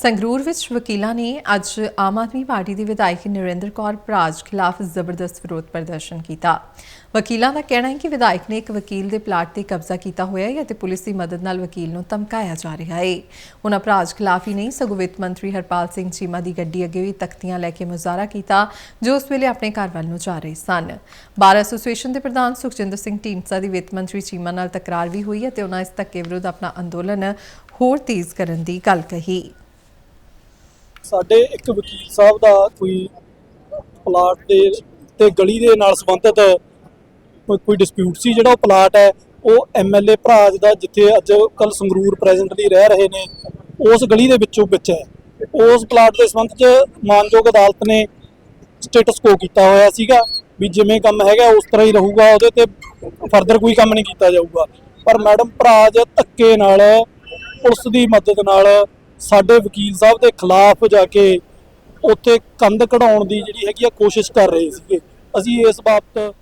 ਸੰਗਰੂਰ ਵਿੱਚ ਵਕੀਲਾਂ ਨੇ ਅੱਜ ਆਮ ਆਦਮੀ ਪਾਰਟੀ ਦੇ ਵਿਧਾਇਕ ਨਰਿੰਦਰ ਕੌਰ ਭਰਾਜ ਖਿਲਾਫ ਜ਼ਬਰਦਸਤ ਵਿਰੋਧ ਪ੍ਰਦਰਸ਼ਨ ਕੀਤਾ। ਵਕੀਲਾਂ ਦਾ ਕਹਿਣਾ ਹੈ ਕਿ ਵਿਧਾਇਕ ਨੇ ਇੱਕ ਵਕੀਲ ਦੇ ਪਲਾਟ ਤੇ ਕਬਜ਼ਾ ਕੀਤਾ ਹੋਇਆ ਹੈ ਅਤੇ ਪੁਲਿਸ ਦੀ ਮਦਦ ਨਾਲ ਵਕੀਲ ਨੂੰ ਧਮਕਾਇਆ ਜਾ ਰਿਹਾ ਹੈ। ਉਹਨਾਂ ਭਰਾਜ ਖਿਲਾਫ ਹੀ ਨਹੀਂ, ਸਗੋਂ ਵਿੱਤ ਮੰਤਰੀ ਹਰਪਾਲ ਸਿੰਘ ਚੀਮਾ ਦੀ ਗੱਡੀ ਅੱਗੇ ਵੀ ਤਖਤੀਆਂ ਲੈ ਕੇ ਮੁਜ਼ਾਹਰਾ ਕੀਤਾ, ਜੋ ਉਸ ਵੇਲੇ ਆਪਣੇ ਘਰ ਵੱਲ ਨੂੰ ਜਾ ਰਹੇ ਸਨ। ਬਾਰ ਐਸੋਸੀਏਸ਼ਨ ਦੇ ਪ੍ਰਧਾਨ ਸੁਖਜਿੰਦਰ ਸਿੰਘ ਢੀਂਡਸਾ ਦੀ ਵਿੱਤ ਮੰਤਰੀ ਚੀਮਾ ਨਾਲ ਤਕਰਾਰ ਵੀ ਹੋਈ ਅਤੇ ਉਹਨਾਂ ਇਸ ਧੱਕੇ ਵਿਰੁੱਧ ਆਪਣਾ ਅੰਦੋਲਨ ਹੋਰ ਤੇਜ਼ ਕਰਨ ਦੀ ਗੱਲ ਕਹੀ। ਸਾਡੇ ਇੱਕ ਵਕੀਲ ਸਾਹਿਬ ਦਾ ਕੋਈ ਪਲਾਟ ਦੇ ਤੇ ਗਲੀ ਦੇ ਨਾਲ ਸੰਬੰਧਿਤ ਕੋਈ ਕੋਈ ਡਿਸਪਿਊਟ ਸੀ ਜਿਹੜਾ ਉਹ ਪਲਾਟ ਹੈ, ਉਹ ਐਮਐਲਏ ਭਰਾਜ ਦਾ ਜਿੱਥੇ ਅੱਜ ਕੱਲ ਸੰਗਰੂਰ ਪ੍ਰੈਜ਼ੈਂਟਲੀ ਰਹਿ ਰਹੇ ਨੇ, ਉਸ ਗਲੀ ਦੇ ਵਿੱਚੋਂ ਵਿੱਚ ਹੈ। ਉਸ ਪਲਾਟ ਦੇ ਸੰਬੰਧ 'ਚ ਮਾਨਯੋਗ ਅਦਾਲਤ ਨੇ ਸਟੇਟਸ ਕੋ ਕੀਤਾ ਹੋਇਆ ਸੀਗਾ ਵੀ ਜਿਵੇਂ ਕੰਮ ਹੈਗਾ ਉਸ ਤਰ੍ਹਾਂ ਹੀ ਰਹੂਗਾ, ਉਹਦੇ ਤੇ ਫਰਦਰ ਕੋਈ ਕੰਮ ਨਹੀਂ ਕੀਤਾ ਜਾਊਗਾ। ਪਰ ਮੈਡਮ ਭਰਾਜ ਧੱਕੇ ਨਾਲ ਪੁਲਿਸ ਦੀ ਮਦਦ ਨਾਲ ਸਾਡੇ ਵਕੀਲ ਸਾਹਿਬ ਦੇ ਖਿਲਾਫ ਜਾ ਕੇ ਉੱਥੇ ਕੰਧ ਕਢਾਉਣ ਦੀ ਜਿਹੜੀ ਹੈਗੀ ਆ ਕੋਸ਼ਿਸ਼ ਕਰ ਰਹੇ ਸੀਗੇ। ਅਸੀਂ ਇਸ ਬਾਬਤ